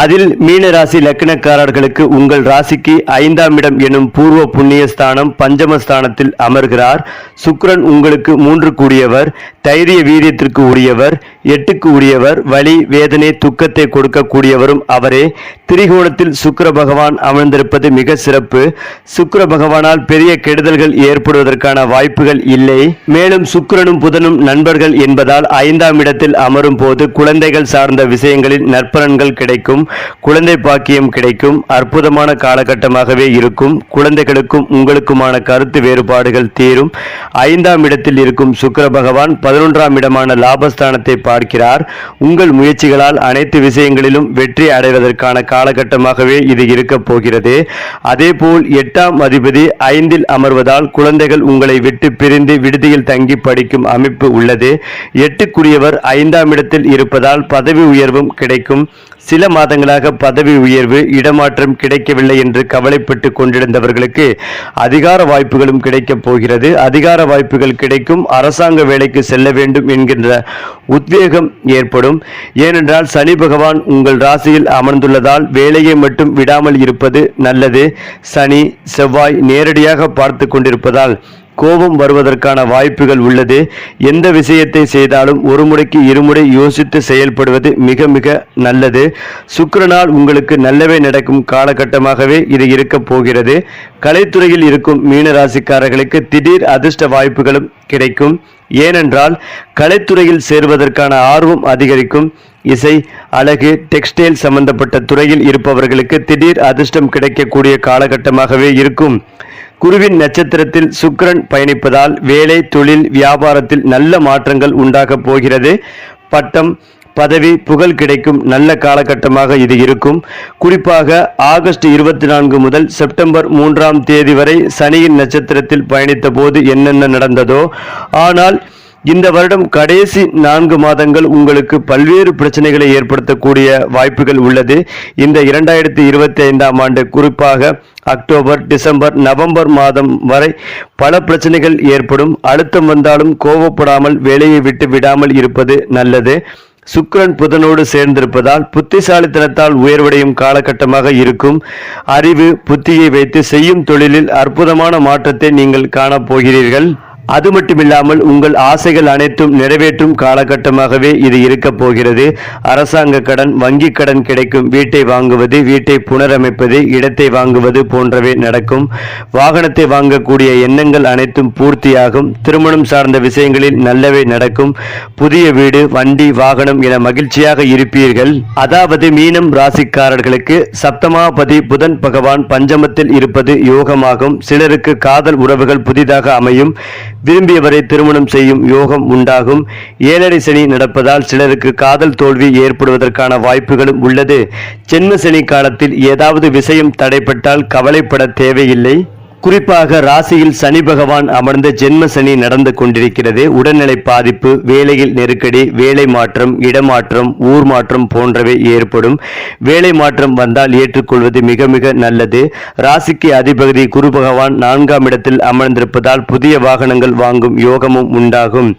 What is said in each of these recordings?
அதில் மீன ராசி லக்னக்காரர்களுக்கு உங்கள் ராசிக்கு ஐந்தாம் இடம் எனும் பூர்வ புண்ணிய ஸ்தானம் பஞ்சம ஸ்தானத்தில் அமர்கிறார். சுக்ரன் உங்களுக்கு மூன்று கூடியவர் தைரிய வீரியத்திற்கு உரியவர் எட்டுக்கு உரியவர் வலி வேதனை துக்கத்தை கொடுக்கக்கூடியவரும் அவரே. திரிகோணத்தில் சுக்கர பகவான் அமர்ந்திருப்பது மிக சிறப்பு. சுக்கர பகவானால் பெரிய கெடுதல்கள் ஏற்படுவதற்கான வாய்ப்புகள் இல்லை. மேலும் சுக்கரனும் புதனும் நண்பர்கள் என்பதால் ஐந்தாம் இடத்தில் அமரும் போது குழந்தைகள் சார்ந்த விஷயங்களில் நற்பலன்கள் கிடைக்கும். குழந்தை பாக்கியம் கிடைக்கும். அற்புதமான காலகட்டமாகவே இருக்கும். குழந்தைகளுக்கும் உங்களுக்குமான கருத்து வேறுபாடுகள் தீரும். ஐந்தாம் இடத்தில் இருக்கும் சுக்கர பகவான் பதினொன்றாம் இடமான லாபஸ்தானத்தை பார்க்கிறார். உங்கள் முயற்சிகளால் அனைத்து விஷயங்களிலும் வெற்றி அடைவதற்கான காலகட்டமாகவே இது இருக்கப் போகிறது. அதேபோல் எட்டாம் அதிபதி ஐந்தில் அமர்வதால் குழந்தைகள் உங்களை விட்டு பிரிந்து விடுதியில் தங்கி படிக்கும் அமைப்பு உள்ளது. எட்டுக்குரியவர் ஐந்தாம் இடத்தில் இருப்பதால் பதவி உயர்வும் கிடைக்கும். சில மாதங்களாக பதவி உயர்வு இடமாற்றம் கிடைக்கவில்லை என்று கவலைப்பட்டு கொண்டிருந்தவர்களுக்கு அதிகார வாய்ப்புகளும் கிடைக்கப் போகிறது. அதிகார வாய்ப்புகள் கிடைக்கும். அரசாங்க வேலைக்கு செல்ல வேண்டும் என்கின்ற உத்வேகம் ஏற்படும். ஏனென்றால் சனி பகவான் உங்கள் ராசியில் அமர்ந்துள்ளதால் வேலையை மட்டும் விடாமல் இருப்பது நல்லது. சனி செவ்வாய் நேரடியாக பார்த்து கொண்டிருப்பதால் கோபம் வருவதற்கான வாய்ப்புகள் உள்ளது. எந்த விஷயத்தை செய்தாலும் ஒரு முறைக்கு இருமுறை யோசித்து செயல்படுவது மிக மிக நல்லது. சுக்கரனால் உங்களுக்கு நல்லவே நடக்கும் காலகட்டமாகவே இது இருக்கப் போகிறது. கலைத்துறையில் இருக்கும் மீனராசிக்காரர்களுக்கு திடீர் அதிர்ஷ்ட வாய்ப்புகளும் கிடைக்கும். ஏனென்றால் கலைத்துறையில் சேர்வதற்கான ஆர்வம் அதிகரிக்கும். இசை அழகு டெக்ஸ்டைல் சம்பந்தப்பட்ட துறையில் இருப்பவர்களுக்கு திடீர் அதிர்ஷ்டம் கிடைக்கக்கூடிய காலகட்டமாகவே இருக்கும். குருவின் நட்சத்திரத்தில் சுக்கிரன் பயணிப்பதால் வேலை தொழில் வியாபாரத்தில் நல்ல மாற்றங்கள் உண்டாகப் போகிறது. பட்டம் பதவி புகழ் கிடைக்கும் நல்ல காலகட்டமாக இது இருக்கும். குறிப்பாக ஆகஸ்ட் இருபத்தி நான்கு முதல் செப்டம்பர் மூன்றாம் தேதி வரை சனியின் நட்சத்திரத்தில் பயணித்த போது என்னென்ன நடந்ததோ ஆனால் இந்த வருடம் கடைசி நான்கு மாதங்கள் உங்களுக்கு பல்வேறு பிரச்சனைகளை ஏற்படுத்தக்கூடிய வாய்ப்புகள் உள்ளது. இந்த இரண்டாயிரத்தி இருபத்தி ஐந்தாம் ஆண்டு குறிப்பாக அக்டோபர் டிசம்பர் நவம்பர் மாதம் வரை பல பிரச்சனைகள் ஏற்படும். அழுத்தம் வந்தாலும் கோபப்படாமல் வேலையை விட்டு விடாமல் இருப்பது நல்லது. சுக்கரன் புதனோடு சேர்ந்திருப்பதால் புத்திசாலித்தனத்தால் உயர்வடையும் காலகட்டமாக இருக்கும். அறிவு புத்தியை வைத்து செய்யும் தொழிலில் அற்புதமான மாற்றத்தை நீங்கள் காணப் போகிறீர்கள் அது மட்டுமில்லாமல் உங்கள் ஆசைகள் அனைத்தும் நிறைவேற்றும் காலகட்டமாகவே இது இருக்கப் போகிறது. அரசாங்க கடன் வங்கி கடன் கிடைக்கும். வீட்டை வாங்குவது வீட்டை புனரமைப்பது இடத்தை வாங்குவது போன்றவை நடக்கும். வாகனத்தை வாங்கக்கூடிய எண்ணங்கள் அனைத்தும் பூர்த்தியாகும். திருமணம் சார்ந்த விஷயங்களில் நல்லவை நடக்கும். புதிய வீடு வண்டி வாகனம் என மகிழ்ச்சியாக இருப்பீர்கள். அதாவது மீனம் ராசிக்காரர்களுக்கு சப்தமாபதி புதன் பகவான் பஞ்சமத்தில் இருப்பது யோகமாகும். சிலருக்கு காதல் உறவுகள் புதிதாக அமையும். விரும்பியவரை திருமணம் செய்யும் யோகம் உண்டாகும். ஏழரை சனி நடப்பதால் சிலருக்கு காதல் தோல்வி ஏற்படுவதற்கான வாய்ப்புகளும் உள்ளது. ஜென்ம சனி காலத்தில் ஏதாவது விஷயம் தடைப்பட்டால் கவலைப்பட தேவையில்லை. குறிப்பாக ராசியில் சனி பகவான் அமர்ந்த ஜென்ம சனி நடந்து கொண்டிருக்கிறது. உடல்நிலை பாதிப்பு வேலையில் நெருக்கடி வேலை மாற்றம் இடமாற்றம் ஊர் மாற்றம் போன்றவை ஏற்படும். வேலை மாற்றம் வந்தால் ஏற்றுக்கொள்வது மிக மிக நல்லது. ராசிக்கு அதிபதி குரு பகவான் நான்காம் இடத்தில் அமர்ந்திருப்பதால் புதிய வாகனங்கள் வாங்கும் யோகமும் உண்டாகும்.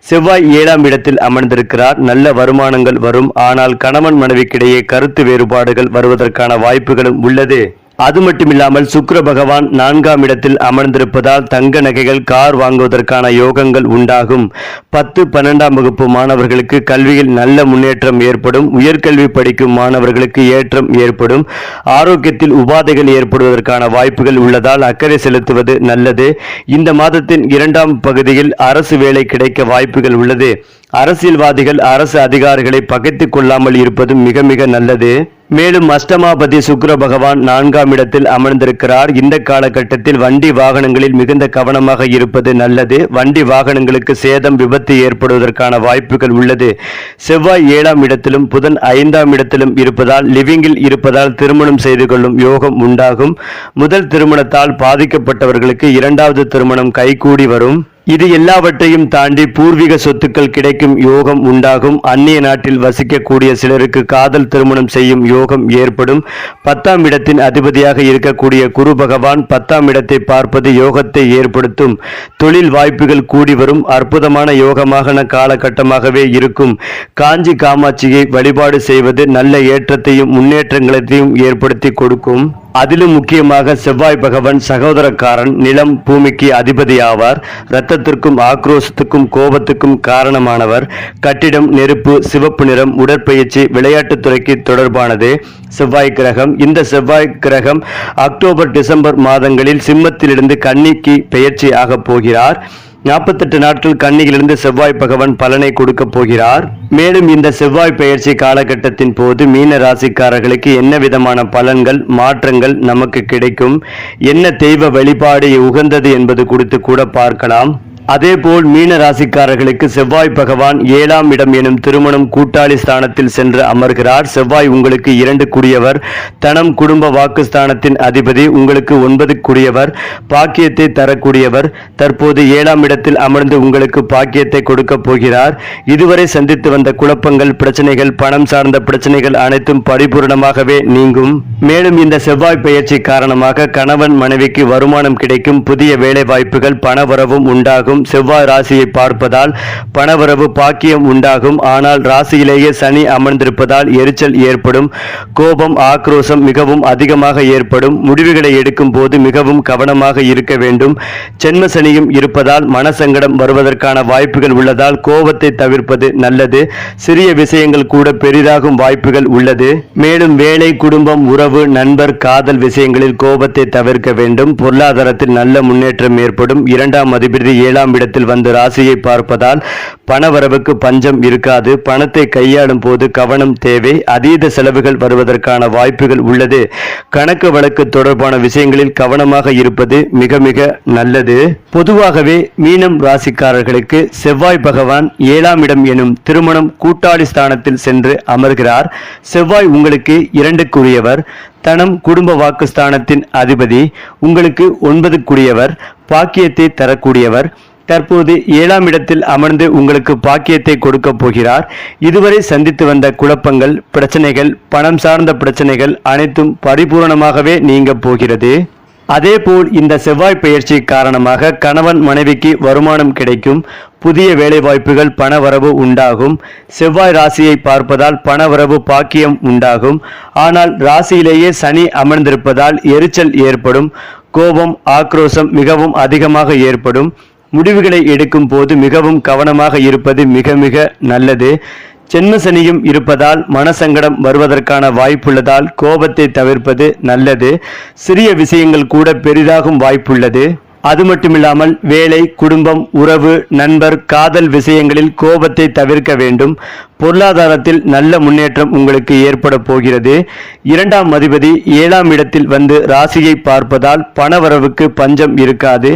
செவ்வாய் ஏழாம் இடத்தில் அமர்ந்திருக்கிறார். நல்ல வருமானங்கள் வரும். ஆனால் கணவன் மனைவிக்கிடையே கருத்து வேறுபாடுகள் வருவதற்கான வாய்ப்புகளும் உள்ளது. அது மட்டுமில்லாமல் சுக்கர பகவான் நான்காம் இடத்தில் அமர்ந்திருப்பதால் தங்க நகைகள் கார் வாங்குவதற்கான யோகங்கள் உண்டாகும். பத்து பன்னெண்டாம் வகுப்பு மாணவர்களுக்கு கல்வியில் நல்ல முன்னேற்றம் ஏற்படும். உயர்கல்வி படிக்கும் மாணவர்களுக்கு ஏற்றம் ஏற்படும். ஆரோக்கியத்தில் உபாதைகள் ஏற்படுவதற்கான வாய்ப்புகள் உள்ளதால் அக்கறை செலுத்துவது நல்லது. இந்த மாதத்தின் இரண்டாம் பகுதியில் அரசு வேலை கிடைக்க வாய்ப்புகள் உள்ளது. அரசியல்வாதிகள் அரசு அதிகாரிகளை பகைத்துக் கொள்ளாமல் இருப்பது மிக மிக நல்லது. மேலும் அஷ்டமாபதி சுக்கிர பகவான் நான்காம் இடத்தில் அமர்ந்திருக்கிறார். இந்த காலகட்டத்தில் வண்டி வாகனங்களில் மிகுந்த கவனமாக இருப்பது நல்லது. வண்டி வாகனங்களுக்கு சேதம் விபத்து ஏற்படுவதற்கான வாய்ப்புகள் உள்ளது. செவ்வாய் ஏழாம் இடத்திலும் புதன் ஐந்தாம் இடத்திலும் இருப்பதால் லிவிங்கில் இருப்பதால் திருமணம் செய்து கொள்ளும் யோகம் உண்டாகும். முதல் திருமணத்தால் பாதிக்கப்பட்டவர்களுக்கு இரண்டாவது திருமணம் கைகூடி வரும். இது எல்லாவற்றையும் தாண்டி பூர்வீக சொத்துக்கள் கிடைக்கும் யோகம் உண்டாகும். அந்நிய நாட்டில் வசிக்கக்கூடிய சிலருக்கு காதல் திருமணம் செய்யும் யோகம் ஏற்படும். பத்தாம் இடத்தின் அதிபதியாக இருக்கக்கூடிய குரு பகவான் பத்தாம் இடத்தை பார்ப்பது யோகத்தை ஏற்படுத்தும். தொழில் வாய்ப்புகள் கூடி வரும். அற்புதமான யோகமான காலகட்டமாகவே இருக்கும். காஞ்சி காமாட்சியை வழிபாடு செய்வது நல்ல ஏற்றத்தையும் முன்னேற்றங்களையும் ஏற்படுத்தி கொடுக்கும். அதிலும் முக்கியமாக செவ்வாய் பகவான் சகோதரக்காரன் நிலம் பூமிக்கு அதிபதி ஆவார் இரத்தத்திற்கும் ஆக்ரோஷத்துக்கும் கோபத்துக்கும் காரணமானவர். கட்டிடம் நெருப்பு சிவப்பு நிறம் உடற்பயிற்சி விளையாட்டுத் துறைக்கு தொடர்பானது. செவ்வாய் கிரகம் இந்த செவ்வாய் கிரகம் அக்டோபர் டிசம்பர் மாதங்களில் சிம்மத்திலிருந்து கன்னிக்கு பெயர்ச்சி ஆகப் போகிறார். நாற்பத்தெட்டு நாட்கள் கன்னியிலிருந்து செவ்வாய் பகவான் பலனை கொடுக்க போகிறார். மேலும் இந்த செவ்வாய் பெயர்ச்சி காலகட்டத்தின் போது மீன ராசிக்காரர்களுக்கு என்ன விதமான பலன்கள் மாற்றங்கள் நமக்கு கிடைக்கும்? என்ன தெய்வ வழிபாடு உகந்தது என்பது குறித்து கூட பார்க்கலாம். அதேபோல் மீன ராசிக்காரர்களுக்கு செவ்வாய் பகவான் ஏழாம் இடம் எனும் திருமணம் கூட்டாளி ஸ்தானத்தில் சென்று அமர்கிறார். செவ்வாய் உங்களுக்கு இரண்டு குடியவர். தனம் குடும்ப வாக்கு ஸ்தானத்தின் அதிபதி உங்களுக்கு ஒன்பது கூடியவர். பாக்கியத்தை தரக்கூடியவர். தற்போது ஏழாம் இடத்தில் அமர்ந்து உங்களுக்கு பாக்கியத்தை கொடுக்க போகிறார். இதுவரை சந்தித்து வந்த குழப்பங்கள் பிரச்சனைகள் பணம் சார்ந்த பிரச்சனைகள் அனைத்தும் பரிபூரணமாகவே நீங்கும். மேலும் இந்த செவ்வாய் பயிற்சி காரணமாக கணவன் மனைவிக்கு வருமானம் கிடைக்கும். புதிய வேலை வாய்ப்புகள் பணவரவும் உண்டாகும். செவ்வாய் ராசியை பார்ப்பதால் பணவரவு பாக்கியம் உண்டாகும். ஆனால் ராசியிலேயே சனி அமர்ந்திருப்பதால் எரிச்சல் ஏற்படும். கோபம் ஆக்ரோஷம் மிகவும் அதிகமாக ஏற்படும். முடிவுகளை எடுக்கும் போது மிகவும் கவனமாக இருக்க வேண்டும். சென்ம சனியும் இருப்பதால் மனசங்கடம் வருவதற்கான வாய்ப்புகள் உள்ளதால் கோபத்தை தவிர்ப்பது நல்லது. சிறிய விஷயங்கள் கூட பெரிதாகும் வாய்ப்புகள் உள்ளது. மேலும் வேலை குடும்பம் உறவு நண்பர் காதல் விஷயங்களில் கோபத்தை தவிர்க்க வேண்டும். பொருளாதாரத்தில் நல்ல முன்னேற்றம் ஏற்படும். இரண்டாம் அதிபதி ஏழாம் இடத்தில் வந்து ராசியை பார்ப்பதால் பணவரவுக்கு பஞ்சம் இருக்காது. பணத்தை கையாளும் போது கவனம் தேவை. அதீத செலவுகள் வருவதற்கான வாய்ப்புகள் உள்ளது. கணக்கு வழக்கு தொடர்பான விஷயங்களில் கவனமாக இருப்பது மிக மிக நல்லது. பொதுவாகவே மீனம் ராசிக்காரர்களுக்கு செவ்வாய் பகவான் ஏழாம் இடம் எனும் திருமணம் கூட்டாளி ஸ்தானத்தில் சென்று அமர்கிறார். செவ்வாய் உங்களுக்கு இரண்டுக்குரியவர். தனம் குடும்ப வாக்குஸ்தானத்தின் அதிபதி. உங்களுக்கு ஒன்பதுக்குரியவர். பாக்கியத்தை தரக்கூடியவர். தற்போது ஏழாம் இடத்தில் அமர்ந்து உங்களுக்கு பாக்கியத்தை கொடுக்க போகிறார். இதுவரை சந்தித்து வந்த குழப்பங்கள் பிரச்சனைகள் பணம் சார்ந்த பிரச்சனைகள் அனைத்தும் பரிபூரணமாகவே நீங்க போகிறது. அதேபோல் இந்த செவ்வாய் பயிற்சி காரணமாக கணவன் மனைவிக்கு வருமானம் கிடைக்கும் புதிய வேலைவாய்ப்புகள் பணவரவு உண்டாகும் செவ்வாய் ராசியை பார்ப்பதால் பணவரவு பாக்கியம் உண்டாகும். ஆனால் ராசியிலேயே சனி அமர்ந்திருப்பதால் எரிச்சல் ஏற்படும் கோபம் ஆக்ரோஷம் மிகவும் அதிகமாக ஏற்படும். முடிவுகளை எடுக்கும் போது மிகவும் கவனமாக இருப்பது மிக மிக நல்லது. சென்மசனியும் இருப்பதால் மனசங்கடம் வருவதற்கான வாய்ப்புள்ளதால் கோபத்தை தவிர்ப்பது நல்லது. சிறிய விஷயங்கள் கூட பெரிதாகும் வாய்ப்புள்ளது. அது மட்டுமில்லாமல் வேலை குடும்பம் உறவு நண்பர் காதல் விஷயங்களில் கோபத்தை தவிர்க்க வேண்டும். பொருளாதாரத்தில் நல்ல முன்னேற்றம் உங்களுக்கு ஏற்பட போகிறது. இரண்டாம் அதிபதி ஏழாம் இடத்தில் வந்து ராசியை பார்ப்பதால் பணவரவுக்கு பஞ்சம் இருக்காது.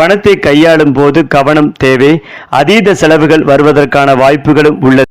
பணத்தை கையாளும் போது கவனம் தேவை. அதீத செலவுகள் வருவதற்கான வாய்ப்புகளும் உள்ளது.